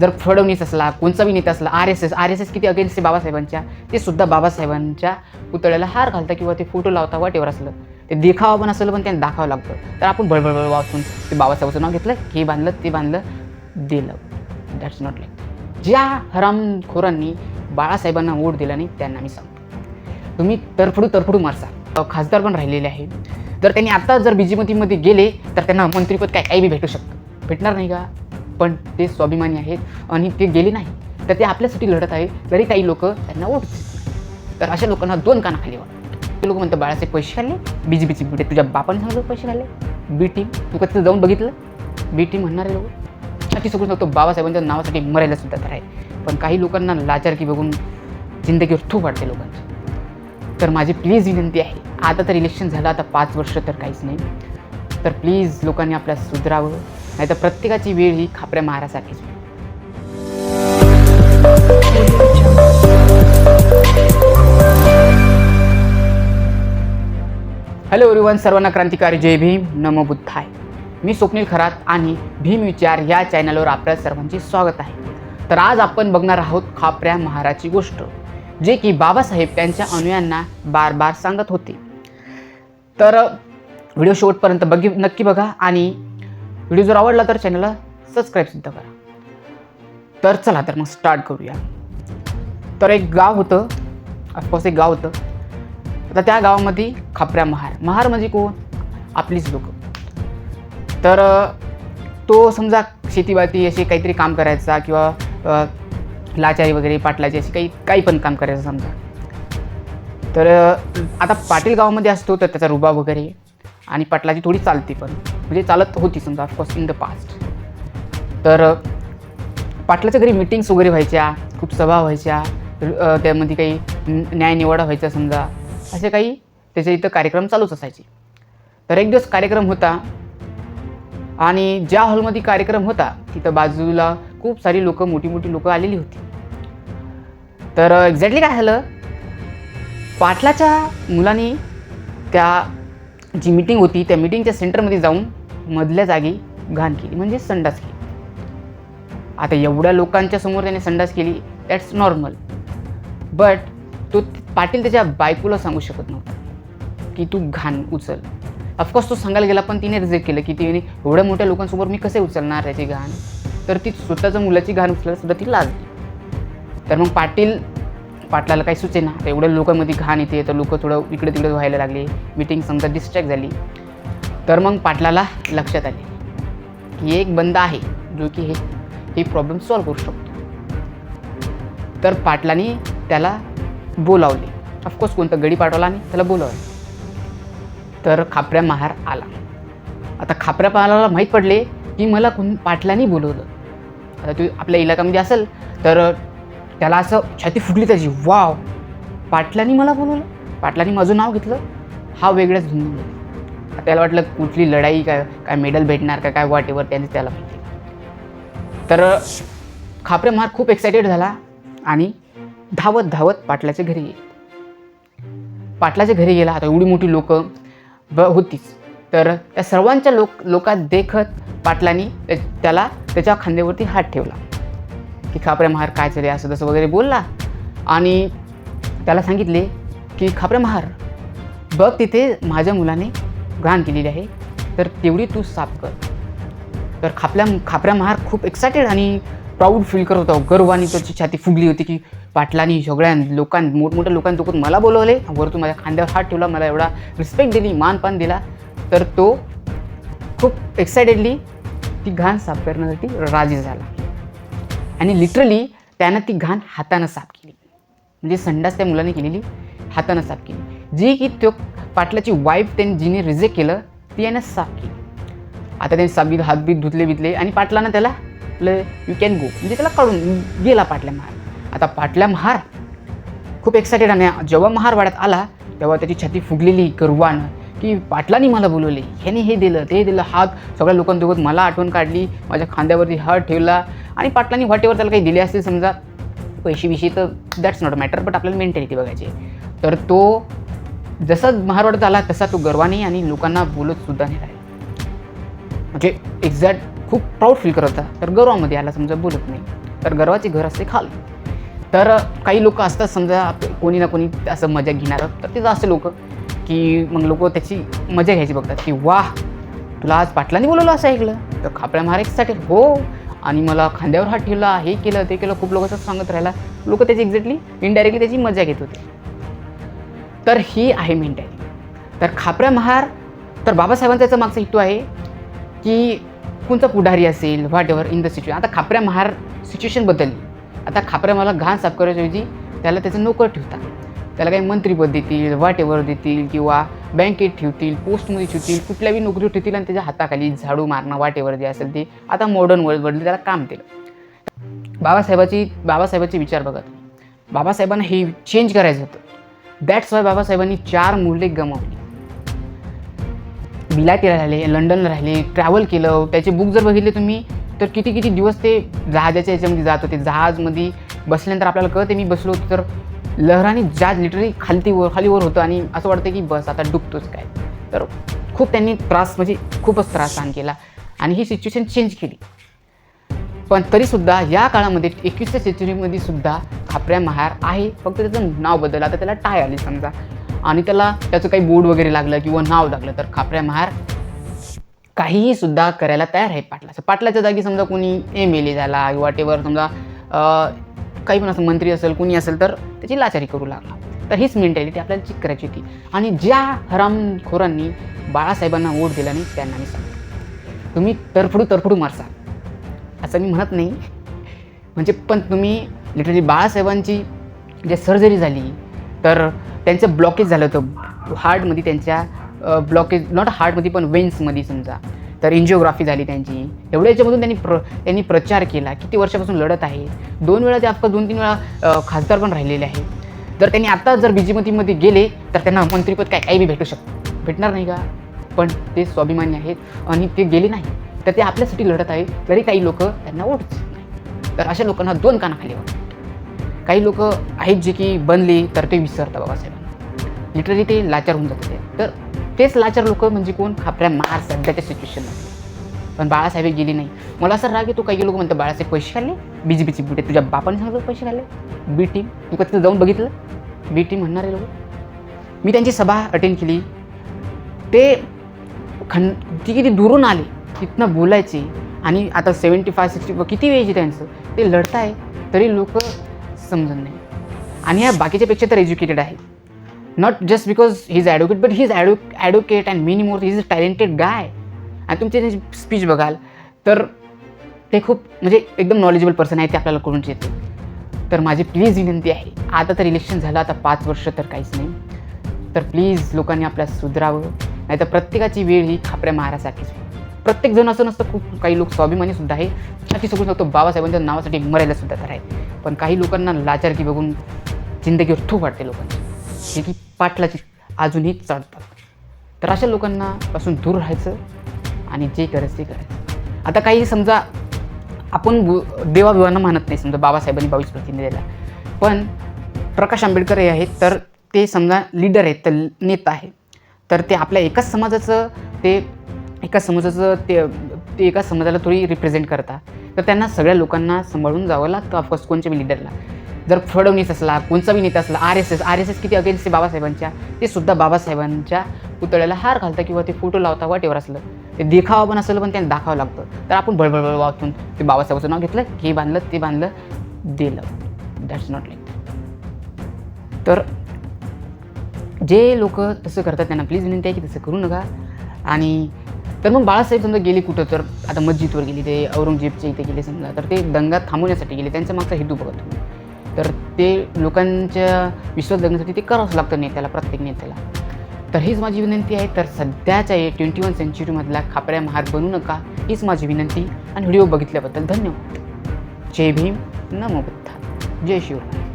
जर फडणवीस असला कोणचा बी नेता असला R S S R S S किती अगेन्स्ट आहे बाबासाहेबांच्या ते सुद्धा बाबासाहेबांच्या पुतळ्याला हार घालता किंवा ते फोटो लावता वाटेवर असलं. ते देखावा पण असलं पण त्यांना दाखवावं लागतं. तर आपण बळबळ वाचून ते बाबासाहेबाचं नाव घेतलं हे बांधलं ते बांधलं दिलं. दॅट्स नॉट लाईक ज्या हरामखोरांनी बाळासाहेबांना वोट दिला नाही त्यांना मी सांगतो. तुम्ही तरफडू तरफडू मारसा. खासदार पण राहिलेले आहे जर त्यांनी आता जर बीजेपीमध्ये गेले तर त्यांना मंत्रीपद काय? काही बी भेटू शकतं. भेटणार नाही का? पण ते स्वाभिमानी आहेत आणि ते गेले नाही तर ते आपल्यासाठी लढत आहे. तरी काही लोक त्यांना वोट तर अशा लोकांना दोन कानाखाली वाट ते लोक म्हणतात बाळाचे पैसे खाल्ले? बी जे पीची बिटे तुझ्या बापाने सांगितलं पैसे खाल्ले? बी टीम तू कधी जाऊन बघितलं? बी टीम म्हणणारे लोक नक्की सगळं सांगतो बाबासाहेबांच्या नावासाठी मरायला सुद्धा तर आहे. पण काही लोकांना लाचारकी बघून जिंदगीवर थूप वाटते लोकांची. तर माझी प्लीज विनंती आहे आता तर इलेक्शन झालं आता पाच वर्ष तर काहीच नाही. तर प्लीज लोकांनी आपल्या सुधरावं. नाही तर प्रत्येकाची वेळ ही खापऱ्या मारासाठीच हॅलो एव्हरीवन सर्वांना क्रांतिकारी जय भीम. नमो बुद्धाय. मी स्वप्नील खरात आणि भीम विचार या चॅनलवर आपल्या सर्वांचे स्वागत आहे. तर आज आपण बघणार आहोत खापऱ्या महाराची गोष्ट जे की बाबासाहेब त्यांच्या अनुयांना बार बार सांगत होते. तर व्हिडिओ शेवटपर्यंत बघी नक्की बघा आणि व्हिडिओ जर आवडला तर चॅनलला सबस्क्राईबसुद्धा करा. तर चला तर मग स्टार्ट करूया. तर एक गाव होतं ऑफकोर्स एक गाव होतं. आता त्या गावामध्ये खापऱ्या महार. महार म्हणजे कोण? आपलीच लोक. तर तो समजा शेतीबाती असे काहीतरी काम करायचा किंवा लाचारी वगैरे पाटलाची अशी काही काही पण काम करायचं समजा. तर आता पाटील गावामध्ये असतो तर त्याचा रुबाब वगैरे आणि पाटलाची थोडी चालते पण. म्हणजे चालत होती समजा ऑफकोर्स इन द पास्ट तर पाटलाच्या घरी मिटिंग्स वगैरे व्हायच्या खूप सभा व्हायच्या त्यामध्ये काही न- न्यायनिवाडा व्हायचा समजा असे काही त्याच्या इथं कार्यक्रम चालूच असायचे. तर एक दिवस कार्यक्रम होता आणि ज्या हॉलमध्ये कार्यक्रम होता तिथं बाजूला खूप सारी लोक मोठी मोठी लोक आलेली होती. तर एक्झॅक्टली काय झालं? पाटलाच्या मुलांनी त्या जी मीटिंग होती त्या मीटिंगच्या सेंटरमध्ये जाऊन मधल्या जागी घाण केली म्हणजे संडास केली. आता एवढ्या लोकांच्या समोर त्याने संडास केली दॅट्स नॉर्मल बट तो पाटील त्याच्या बायकोला सांगू शकत नव्हता की तू घाण उचल. ऑफकोर्स तो सांगायला गेला पण तिने रिजेक्ट केलं की तिने एवढ्या मोठ्या लोकांसमोर मी कसे उचलणार त्याची घाण? तर ती स्वतःच्या मुलाची घाण उचलायला सुद्धा ती लाजली. तर मग पाटील पाटलाला काही सुचे ना तर एवढ्या लोकांमध्ये घाण येते तर लोक थोडं इकडे तिकडे व्हायला लागले. मीटिंग समजा डिस्ट्रॅक्ट झाली. तर मग पाटलाला लक्षात आले की एक बंद आहे जो की हे हे प्रॉब्लेम सॉल्व्ह करू शकतो. तर पाटलाने त्याला बोलावले. ऑफकोर्स कोणतं गडी पाठवला आणि त्याला बोलावले. तर खापऱ्या महार आला. आता खापऱ्या महाराला माहीत पडले की मला कोण पाटलाने बोलवलं. आता तू आपल्या इलाकामध्ये असेल तर त्याला असं छाती फुटली त्याची. वाव. पाटलांनी मला बोलवलं. पाटलांनी माझं नाव घेतलं. हा वेगळ्याच धुंदीमध्ये त्याला वाटलं कुठली लढाई काय काय मेडल भेटणार का काय वाटेवर त्याने त्याला तर खापरे महार खूप एक्सायटेड झाला आणि धावत धावत पाटलाच्या घरी गेला. पाटलाच्या घरी गेला. आता एवढी मोठी लोक ब होतीच. तर त्या सर्वांच्या लोक लोकात देखत पाटलांनी त्याला त्याच्या खांद्यावरती हात ठेवला. की खापरे महार काय चालले असं तसं वगैरे बोलला. आणि त्याला सांगितले की खापरे महार बघ तिथे माझ्या मुलाने घाण केलेली आहे तर तेवढी तू साफ कर. तर खापल्या खापऱ्या महार खूप एक्सायटेड आणि प्राऊड फील करत होता. गर्वाने त्याची छाती फुगली होती की पाटलांनी सगळ्या लोकां मोठमोठ्या लोकांसोबत मला बोलवले. वरतून माझ्या खांद्यावर हात ठेवला मला एवढा रिस्पेक्ट दिली मानपान दिला. तर तो खूप एक्सायटेडली ती घाण साफ करण्यासाठी राजी झाला. आणि लिटरली त्यानं ती घाण हातानं साफ केली. म्हणजे संडास त्या मुलाने केलेली हातानं साफ केली. जी की तो पाटलाची वाईफ त्यांनी जिने रिजेक्ट केलं ती यानं साफ केली. आता त्यांनी साबीत हातबीत धुतले बितले आणि पाटलानं त्याला यू कॅन गो म्हणजे त्याला काढून गेला पाटल्या महार. आता पाटल्या महार खूप एक्सायटेड आणि जेव्हा महार वाड्यात आला तेव्हा त्याची छाती फुगलेली गर्वानं की पाटलांनी मला बोलवले. ह्याने हे दिलं ते दिलं. हात सगळ्या लोकांसोबत मला आठवण काढली माझ्या खांद्यावरती हात ठेवला आणि पाटलांनी वाटेवर त्याला काही दिले असतील समजा पैसे विषयी तर दॅट्स नॉट मॅटर बट आपल्याला मेंटॅलिटी बघायची तर तो जसा महारवाड्यात आला तसा तो गर्वाने आणि लोकांना बोलत सुद्धा नाही राहिला. म्हणजे एक्झॅक्ट खूप प्राऊड फील करत होता तर गर्वामध्ये आला समजा बोलत नाही. तर गर्वाचे घर असते खाल. तर काही लोक असतात समजा कोणी ना कोणी असं मजा घेणारं तर ते जास्त लोक. की मग लोक त्याची मजा घ्यायची बघतात की वाह तुला आज पाटलांनी बोलवलं असं ऐकलं. तर खापऱ्या महाराजसाठी हो. आणि मला खांद्यावर हात ठेवला हे केलं ते केलं खूप लोकांचं सांगत राहिला. लोक त्याची एक्झॅक्टली इनडायरेक्टली त्याची मजा घेत होते. तर ही आहे मेंटॅलिटी तर खापऱ्या महार तर बाबासाहेबांचा याचा मागचा हेतू आहे की कोणता पुढारी असेल whatever in the situation आता खापऱ्या महार सिच्युएशन बदलली. आता खापऱ्या मला घाण साफ करायच्याऐवजी त्याला त्याचं नोकर ठेवता त्याला काही मंत्रीपद देतील वाटेवर देतील किंवा बँकेत ठेवतील पोस्टमध्ये ठेवतील कुठल्याही नोकरी ठेवतील आणि त्याच्या हाताखाली झाडू मारणं वाटेवर जे असेल ते आता मॉडर्न वर्ल्ड बदलले त्याला काम दिलं. बाबासाहेबाची बाबासाहेबाचे विचार बघत बाबासाहेबांना हे चेंज करायचं होतं. दॅट्स वाय बाबासाहेबांनी चार मुले गमावली. बिलाती राहिले लंडनला राहिले ट्रॅव्हल केलं. त्याचे बुक जर बघितले तुम्ही तर किती किती दिवस ते जहाजाच्या याच्यामध्ये जात होते. जहाजमध्ये बसल्यानंतर आपल्याला कळते मी बसलो होतो तर लहराने जहाज लिटरली खालती वर खालीवर होतं आणि असं वाटतं की बस आता डुबतोच काय. तर खूप त्यांनी त्रास म्हणजे खूपच त्रास सहन केला आणि ही सिच्युएशन चेंज केली. पण तरीसुद्धा या काळामध्ये एकवीसच्या सेंचुरीमध्ये सुद्धा खापऱ्या महार आहे. फक्त त्याचं नाव बदललं. आता त्याला टाय आली समजा. आणि त्याला त्याचं काही बोर्ड वगैरे लागलं किंवा नाव लागलं तर खापऱ्या महार काहीही सुद्धा करायला तयार आहे पाटलाचं पाटलाच्या जागी समजा कोणी एम एल ए झाला किंवा टेवर समजा काही पण असं मंत्री असेल कुणी असेल तर त्याची लाचारी करू लागला तर हीच मेंटॅलिटी आपल्याला चिक करायची होती. आणि ज्या हरामखोरांनी बाळासाहेबांना वोट दिला नाही त्यांना मी सांगतो. तुम्ही तरफडू तरफडू मारसा. असं मी म्हणत नाही. म्हणजे पण तुम्ही लिटरली बाळासाहेबांची जे सर्जरी झाली तर त्यांचं ब्लॉकेज झालं होतं. हार्टमध्ये त्यांच्या ब्लॉकेज नॉट हार्टमध्ये पण वेन्समध्ये समजा. तर एन्जिओग्राफी झाली त्यांची. एवढ्या याच्यामधून त्यांनी प्र त्यांनी प्रचार केला. किती वर्षापासून लढत आहे. दोन वेळा ते आजकाल दोन तीन वेळा खासदार पण राहिलेले आहे जर त्यांनी आता जर बीजेपीमध्ये गेले तर त्यांना मंत्रीपद काय काही बी भेटू शकतं भेटणार नाही का? पण ते स्वाभिमानी आहेत आणि ते गेले नाही. तर ते आपल्यासाठी लढत आहे तरी काही लोक त्यांना ओढच नाही तर अशा लोकांना दोन कानाखाली वाटतात काही लोक आहेत जे की बनले तर ते विसरतात बाबासाहेबांना. लिटरली ते लाचार होऊन जाते तर तेच लाचार लोक म्हणजे कोण? आपल्या महार सध्याच्या सिच्युएशनमध्ये पण बाळासाहेब गेली नाही. मला असं राग येतो काही लोक म्हणतात बाळासाहेब पैसे खाल्ले? बी जे पीची बुटे तुझ्या बापाने सांगितलं पैसे खाल्ले? बी टीम तू कधी जाऊन बघितलं? बी टीम म्हणणारे लोक. मी त्यांची सभा अटेंड केली. ते खंड ती किती दुरून आले तिथनं बोलायचे. आणि आता सेवन्टी फाय सिक्स्टी किती वेळ त्यांचं? ते लढताय तरी लोक समजत नाही. आणि ह्या बाकीच्यापेक्षा तर एज्युकेटेड आहे. Not just because he is advocate but he is ॲडो advocate and many more is a talented guy आणि तुमची स्पीच बघाल तर ते खूप म्हणजे एकदम नॉलेजेबल पर्सन आहे ते आपल्याला कळून येते. तर माझी प्लीज विनंती आहे आता तर इलेक्शन झालं आता पाच वर्ष तर काहीच नाही. तर प्लीज लोकांनी आपल्या सुधरावं नाही तर प्रत्येकाची वेळ ही खापऱ्या मारासाठीच प्रत्येकजण प्रत्येक जण असं नसतं खूप काही लोक स्वाभिमानी सुद्धा आहे. छाती सगळं शकतो बाबासाहेबांच्या नावासाठी मरायला सुद्धा तर आहे. पण काही लोकांना लाचारकी बघून जिंदगीवर थू वाटते लोकांची. जे की पाटलाची अजूनही चढतात तर अशा लोकांना पासून दूर राहायचं आणि जे करायचं ते करायचं. आता काही समजा आपण गु- देवाविवांना मानत नाही समजा बाबासाहेबांनी बावीस प्रतिनिधीला पण प्रकाश आंबेडकर हे आहेत तर ते समजा लीडर आहेत तर नेता आहे तर ते आपल्या एकाच समाजाचं ते एकाच समाजाचं ते ते एका समाजाला थोडी रिप्रेझेंट करतात. तर त्यांना सगळ्या लोकांना सांभाळून जावं लागतं. ऑफकोर्स कोणत्या बी लिडरला जर फडणवीस असला कोणचा नेता असला R S S R S S किती अगेन्स्ट बाबासाहेबांच्या ते सुद्धा बाबासाहेबांच्या पुतळ्याला हार घालतं किंवा ते फोटो लावता वाटेवर असलं. ते देखावा पण असलं पण त्यांना दाखवावं लागतं. तर आपण बळबळबळ वाचून ते बाबासाहेबाचं नाव घेतलं हे बांधलं ते बांधलं दिलं. दॅट्स नॉट लाईक तर जे लोक तसं करतात त्यांना प्लीज विनंती आहे की तसं करू नका. आणि तर मग बाळासाहेब समजा गेले कुठं तर आता मस्जिदवर गेली ते औरंगजेबच्या इथे गेले समजा तर ते दंगा थांबवण्यासाठी गेले त्यांचा मागचा हेतू बघत तुम्ही. तर ते लोकांच्या विश्वास जगण्यासाठी ते करावंच लागतं नेत्याला प्रत्येक नेत्याला. तर हीच माझी विनंती आहे. तर सध्याच्या या ट्वेंटी वन सेंचुरीमधला खापऱ्या महार बनू नका हीच माझी विनंती. आणि व्हिडिओ बघितल्याबद्दल धन्यवाद. जय भीम. नमो बुद्धा जय शिवराय.